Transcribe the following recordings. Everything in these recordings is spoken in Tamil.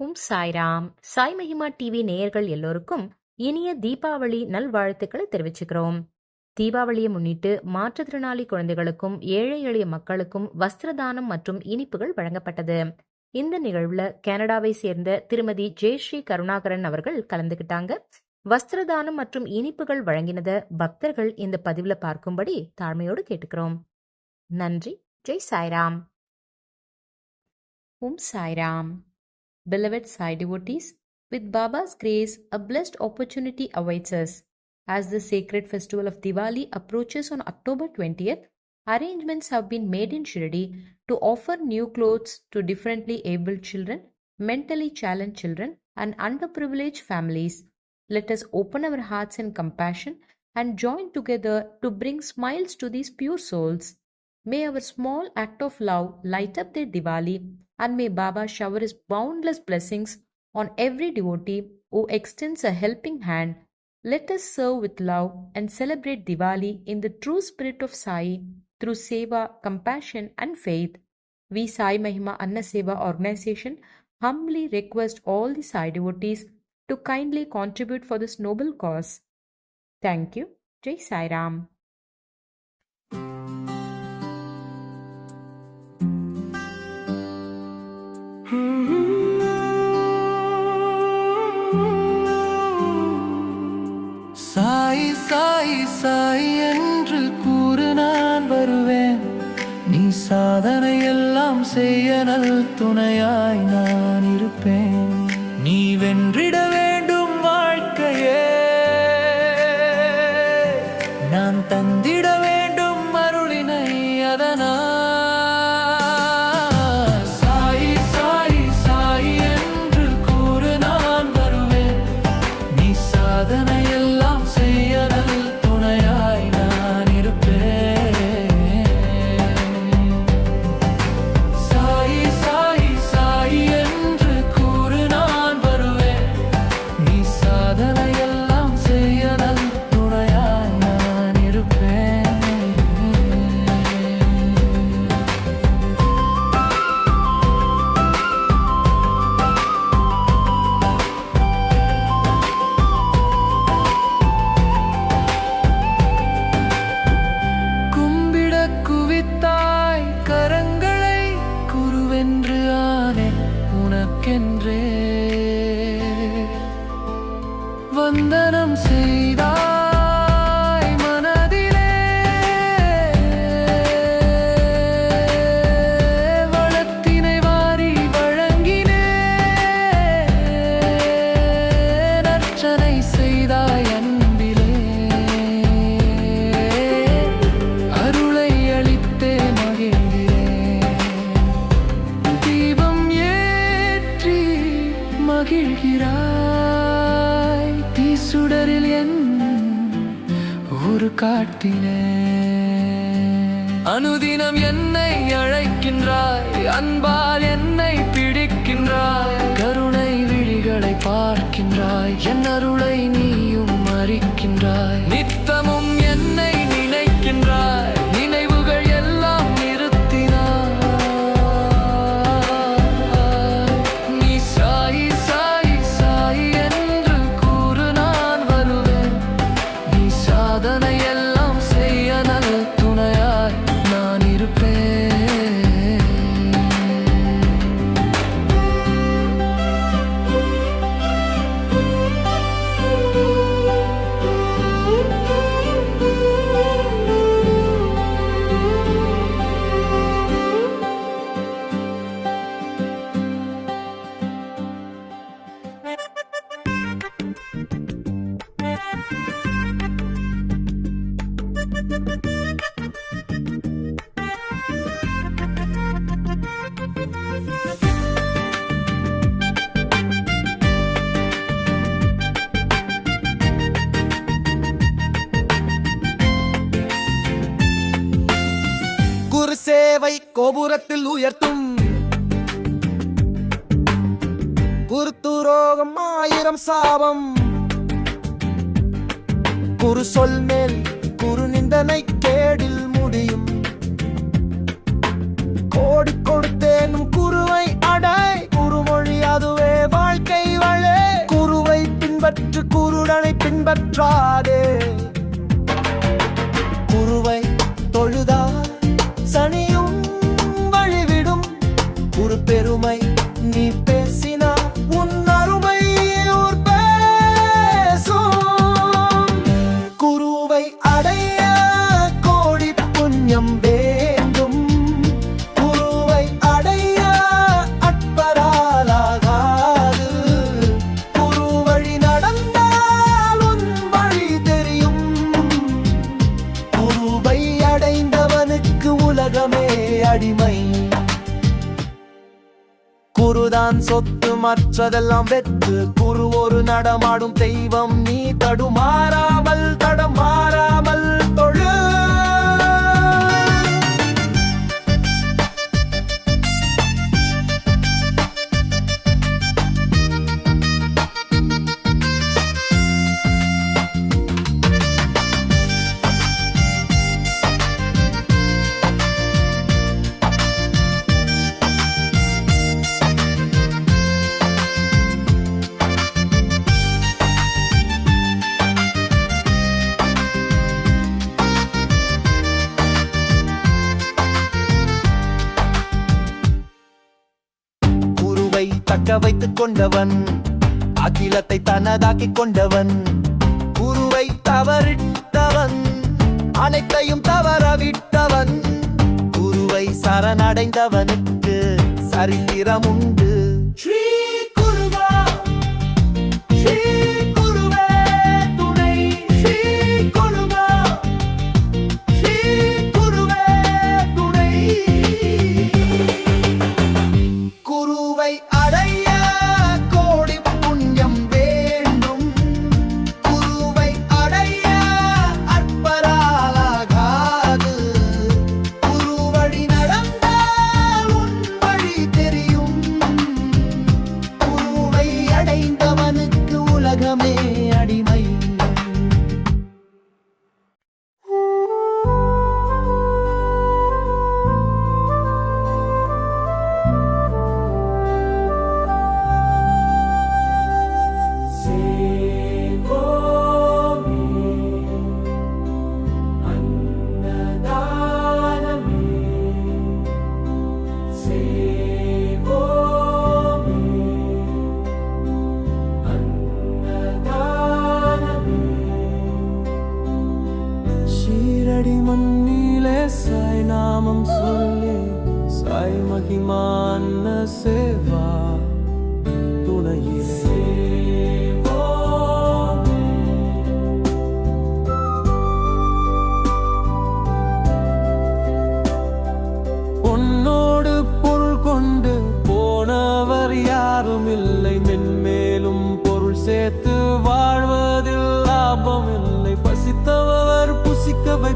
உம் சாய்ராம். சாய் மகிமா டிவி நேயர்கள் எல்லோருக்கும் இனிய தீபாவளி நல்வாழ்த்துக்களை தெரிவிச்சுக்கிறோம். தீபாவளியை முன்னிட்டு மாற்றுத்திறனாளி குழந்தைகளுக்கும் ஏழை எளிய மக்களுக்கும் வஸ்திரதானம் மற்றும் இனிப்புகள் வழங்கப்பட்டது. இந்த நிகழ்வுல கனடாவை சேர்ந்த திருமதி ஜெயஸ்ரீ கருணாகரன் அவர்கள் கலந்துகிட்டாங்க. வஸ்திரதானம் மற்றும் இனிப்புகள் வழங்கினத பக்தர்கள் இந்த பதிவுல பார்க்கும்படி தாழ்மையோடு கேட்டுக்கிறோம். நன்றி. ஜெய் சாய்ராம். உம் Sairam. Beloved Sai devotees, with Baba's grace, a blessed opportunity awaits us. As the sacred festival of Diwali approaches on October 20th, arrangements have been made in Shirdi to offer new clothes to differently abled children, mentally challenged children, and underprivileged families. Let us open our hearts in compassion and join together to bring smiles to these pure souls. May our small act of love light up their Diwali and may Baba shower his boundless blessings on every devotee who extends a helping hand. Let us serve with love and celebrate Diwali in the true spirit of Sai through seva, compassion, and faith. We Sai Mahima Anna Seva organization humbly request all the Sai devotees to kindly contribute for this noble cause. Thank you. Jai Sai Ram. Sai Sai என்று கூறு நான் வருவேன். நீ சாதனை எல்லாம் செய்ய நல் துணையாய் நான் இருப்பேன். நீ வென்றிட வேண்டும் வாழ்க்கையே. நான் தந்திட வேண்டும் அருளினை அதனால் வந்தனம் செய்தாய் காட்டினே அனுதினம் என்னை அழைக்கின்றாய் அன்பா குரு சேவை கோபுரத்தில் உயர்த்தும். குருத்துரோகம் ஆயிரம் சாபம். குரு சொல் மேல் குரு நிந்தனை கேடில் முடியும். கோடி கொடுத்தேனும் குருவை அடை குருமொழி அதுவே வாழ்க்கை வளே. குருவை பின்பற்று குருடனை பின்பற்றாதே. குருவை அடிமை. குருதான் சொத்து மற்றதெல்லாம் வெத்து. குரு ஒரு நடமாடும் தெய்வம் நீ தடுமாறாமல் வைத்துக் கொண்டவன். அகிலத்தை தனதாக்கி கொண்டவன். குருவை தவறிட்டவன். அனைத்தையும் தவறவிட்டவன். குருவை சரணடைந்தவனுக்கு சரித்திரம் உண்டு.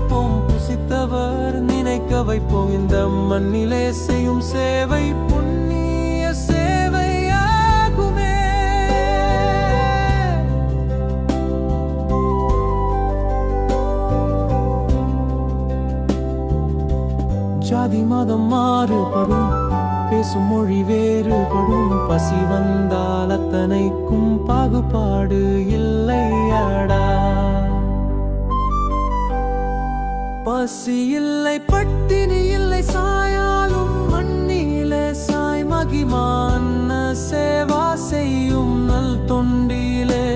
வைப்போம் புசித்தவர் நினைக்க வைப்போம். இந்த மண்ணிலே செய்யும் சேவை புண்ணிய சேவையாகுமே. ஜாதி மதம் மாறுபடும் பேசும் மொழி வேறுபடும். பசி வந்தால் அத்தனைக்கும் பாகுபாடு இல்லையாடா. பசி இல்லை பட்டினி இல்லை சாயாலும் மண்ணில சாய் மகிமான. சேவா செய்யும் நல் தொண்டிலே.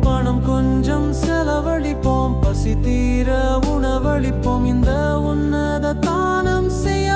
பணம் கொஞ்சம் செலவழிப்போம் பசி தீர உணவளிப்போம். இந்த உன்னத தானம் செய்ய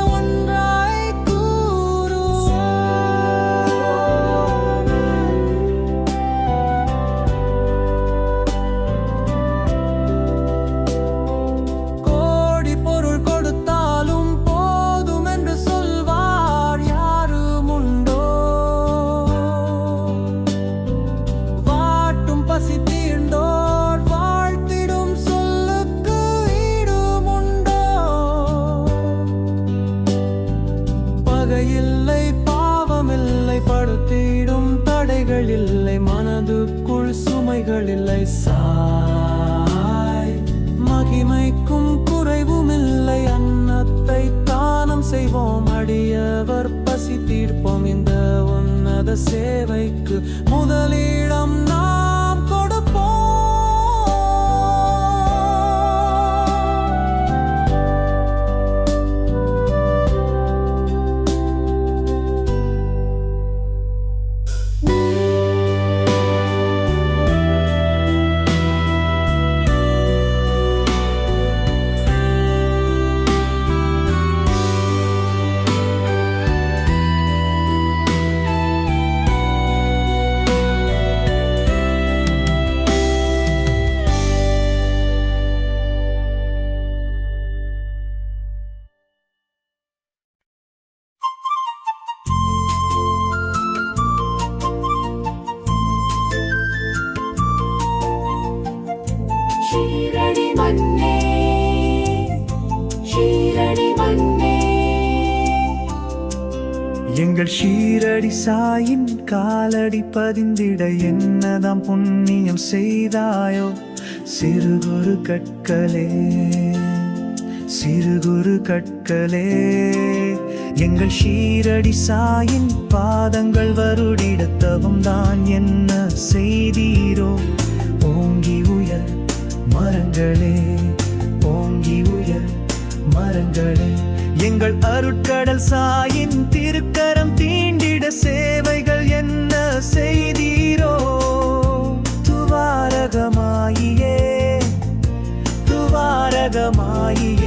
ஈசாயின் காலடி பதிந்திட என்னதாம் புண்ணியம் செய்தாயோ? சிறு குரு கற்களே சிறு குரு கற்களே. எங்கள் ஷீரடி சாயின் பாதங்கள் வருடிட தான் என்ன செய்தீரோ? ஓங்கி உயர் மரங்களே ஓங்கி உயர் மரங்களே. எங்கள் அருட்கடல் சாயின் திருக்கர சேவைகள் என்ன செய்தீரோ துவாரகமாயியே துவாரகமாயியே.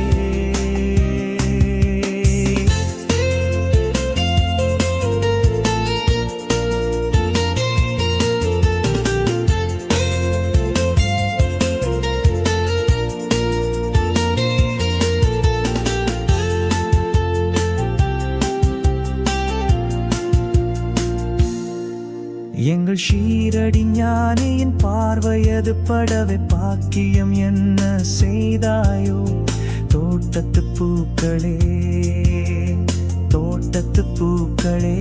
எங்கள் ஷீரடி ஞானியின் பார்வையது படவே பாக்கியம் என்ன செய்தாயோ? தோட்டத்து பூக்களே தோட்டத்து பூக்களே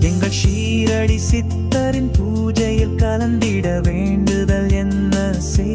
எங்கள் ஷீரடி சித்தரின் பூஜையில் கலந்திட வேண்டுதல் என்ன செய்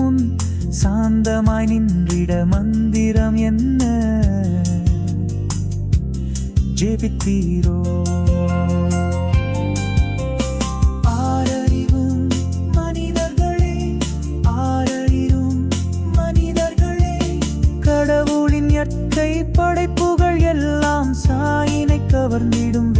முன் சாந்தமாய் நின்றிட மந்திரம் என்ன? ஜெபித்தீரோ? ஆரறிவும் மனிதர்களே ஆரறிவும் மனிதர்களே கடவுளின் இயற்கை படைப்புகள் எல்லாம் சாயினை கவர்ந்திடும்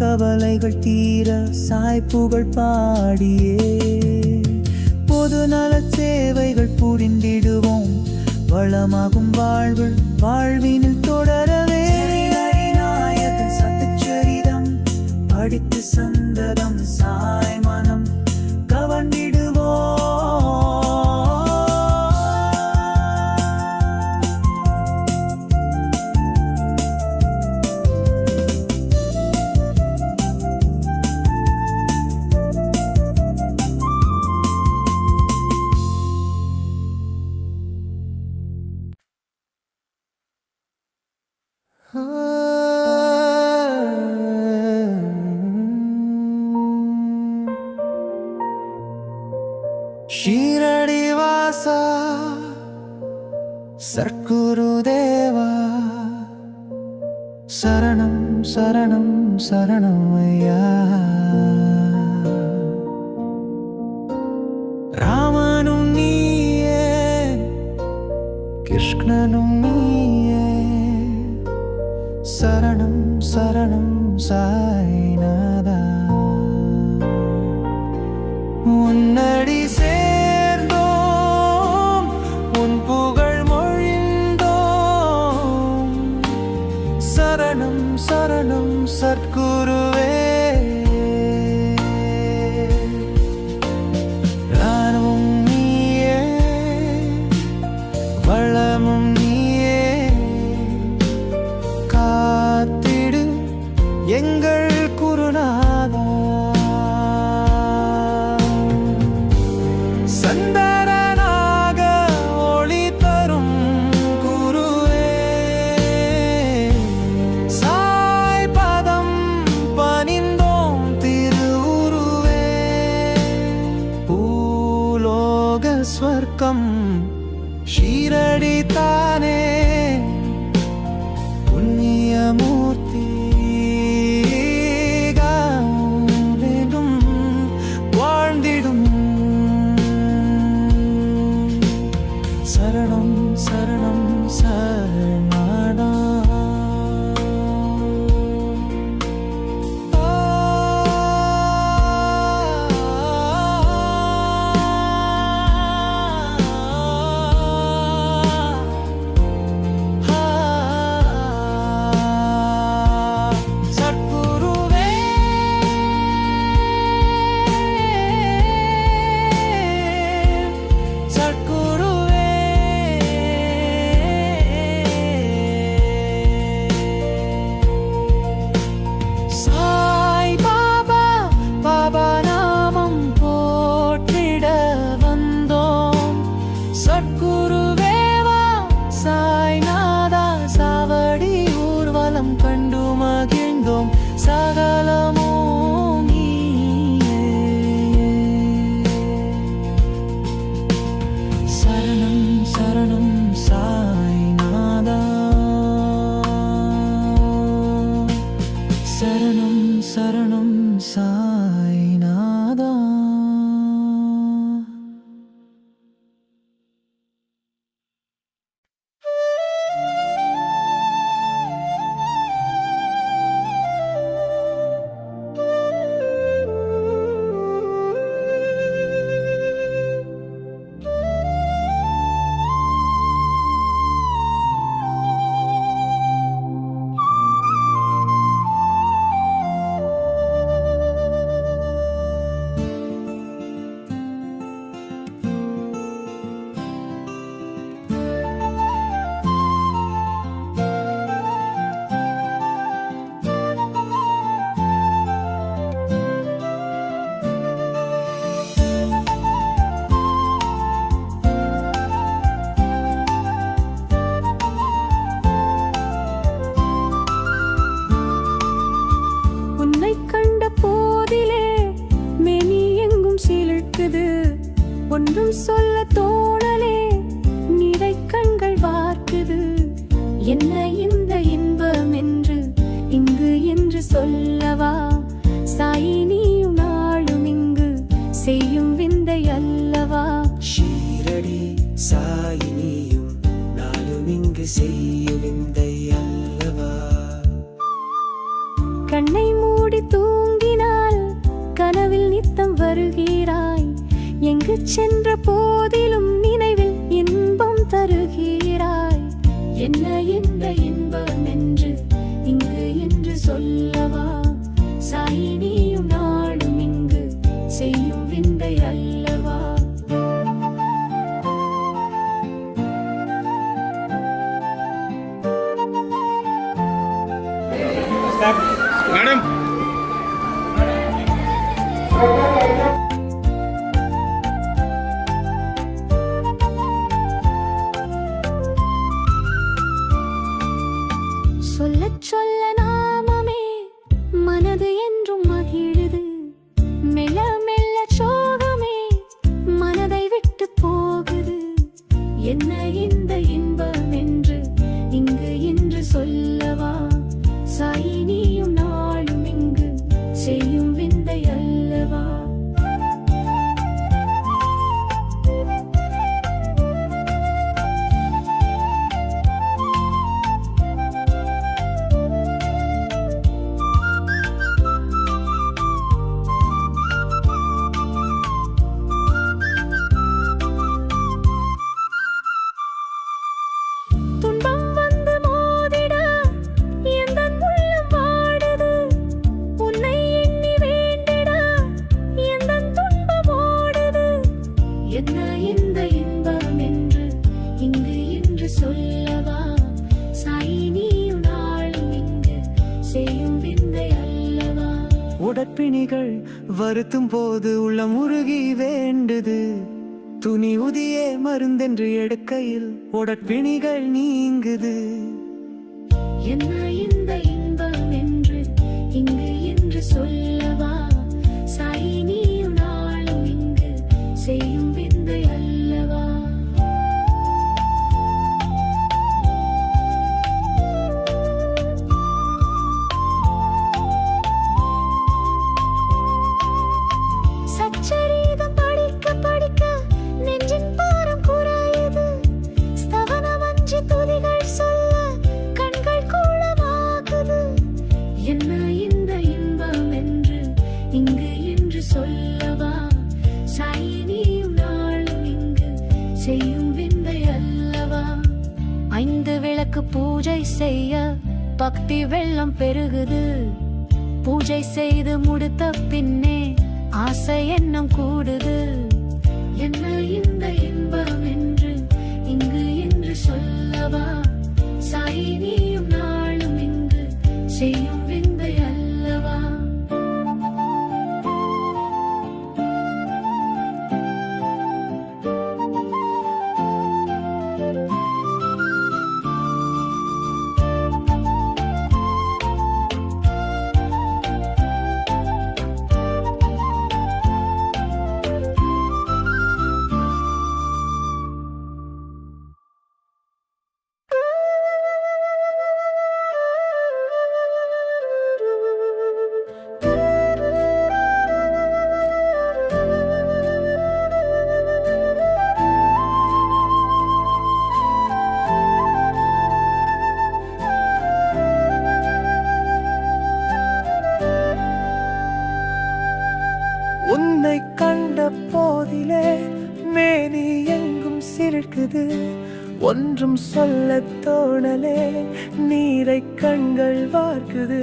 கவலைகள் தீர சாய்ப்புகள் பாடியே. பொது நல சேவைகள் புரிந்திடுவோம். வளமாகும் வாழ்வு வாழ்வினில் தொடர கிருஷ்ணனும் நீயே. சரணம் சரணம் சாயினா. பூலோக ஸ்வர்க்கம் ஷீரடி சாயினியும் நாளும் இங்கு செய்ய விந்தை அல்லவா கண்ணை மூடி தூங்கினால் கனவில் நித்தம் வருகிறாய் எங்கு சென்ற போதிலும் நினைவில் இன்பம் தருகிறாய் என்ன இந்த இன்பம் என்று இங்கு என்று சொல்லவா சாயினி செய்யும் விந்தை அல்லவா? உடற்பிணிகள் வருத்தும் போது உள்ளம் உருகி வேண்டுது. துணி உதியே மருந்தென்று எடுக்கையில் உடற்பிணிகள் நீங்குது. என்ன இந்த ஐந்து விளக்கு பூஜை செய்ய பக்தி வெள்ளம் பெருகுது. பூஜை செய்து முடித்த பின்னே ஆசை எண்ணம் கூடுது. என்ன இந்த இன்பம் என்று இங்கு என்று சொல்லவா? சாயி நீயும் நாளும் இங்கு செய்யும் தோணலே நீரை கண்கள் பார்க்குது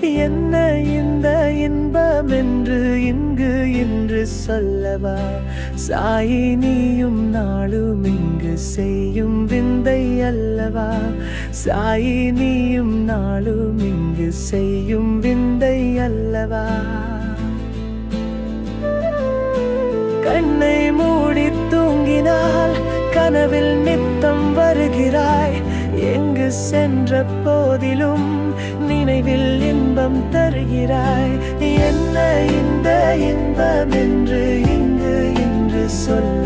என்ன இந்த இன்பம் என்று இங்கு இன்று சொல்லவா? சாயி நீயும் நாளும் இங்கு செய்யும் விந்தை அல்லவா? சாயி நீயும் நாளும் இங்கு செய்யும் விந்தை அல்லவா? சென்ற போதிலும் நினைவில் இன்பம் தருகிறாய். என்ன இந்த இன்பம் என்று இங்கு இன்று சொல்ல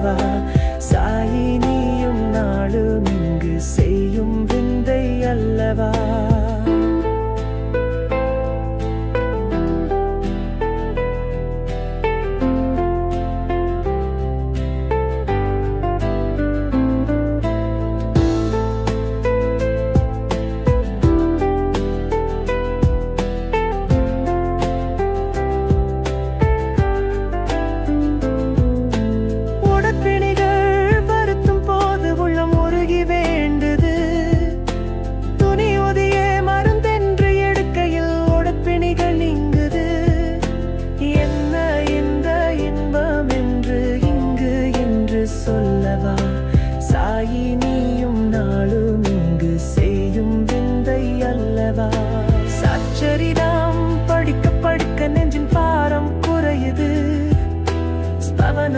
சொல்லவா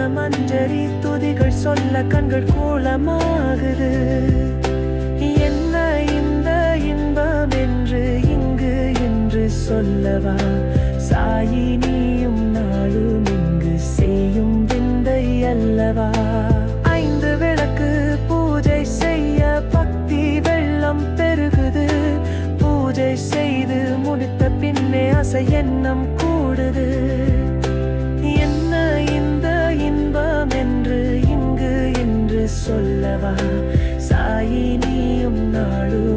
ஸ்தவன மஞ்சரி துதிகள் சொல்ல கண்கள் கூலமாகுது. என்ன இந்த இன்பம் என்று இங்கு என்று சொல்லவா? சாயி நீயும் நாளும் இங்கு செய்யும் விந்தை அல்லவா? ஐந்து விளக்கு பூஜை செய்ய பக்தி வெள்ளம் பெருகுது. பூஜை செய்து முடித்த பின்னே அசை எண்ணம் சொல்லவா? சாயி நீயும் நாளும்